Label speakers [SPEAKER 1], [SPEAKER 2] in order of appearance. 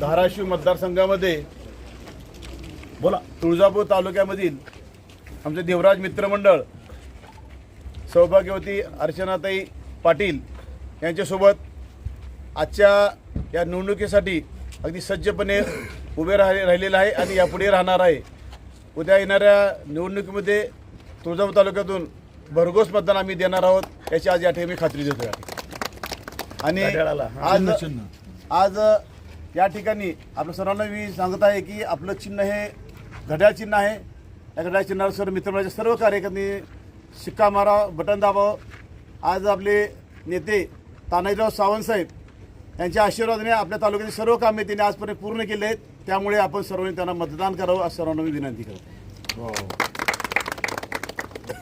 [SPEAKER 1] धाराशिव मतदारसंघामध्ये
[SPEAKER 2] बोला
[SPEAKER 1] तुळजापूर तालुक्यामधील आमचे देवराज मित्रमंडळ सौभाग्यवती अर्चनाताई पाटील यांच्यासोबत आजच्या या निवडणुकीसाठी अगदी सज्जपणे उभे राहिले राहिलेलं आहे आणि यापुढे राहणार आहे उद्या येणाऱ्या निवडणुकीमध्ये तुळजापूर तालुक्यातून भरघोस मतदान आम्ही देणार आहोत याची आज या ठिकाणी मी खात्री देतो आणि. आज. आज या ठिकाणी आपल्या सर्वांना मी सांगत आहे की आपलं चिन्ह हे घड्याळ चिन्ह आहे. या घड्याळ चिन्हावर सर्व मित्रमंडळाच्या सर्व कार्यकर्ते शिक्का मारा बटन दाबावं. आज आपले नेते तानाजीराव सावंत साहेब यांच्या आशीर्वादाने आपल्या तालुक्यातील सर्व कामे त्यांनी आजपर्यंत पूर्ण केले आहेत. त्यामुळे आपण सर्वांनी त्यांना मतदान करावं असं सर्वांना मी विनंती करतो. हो.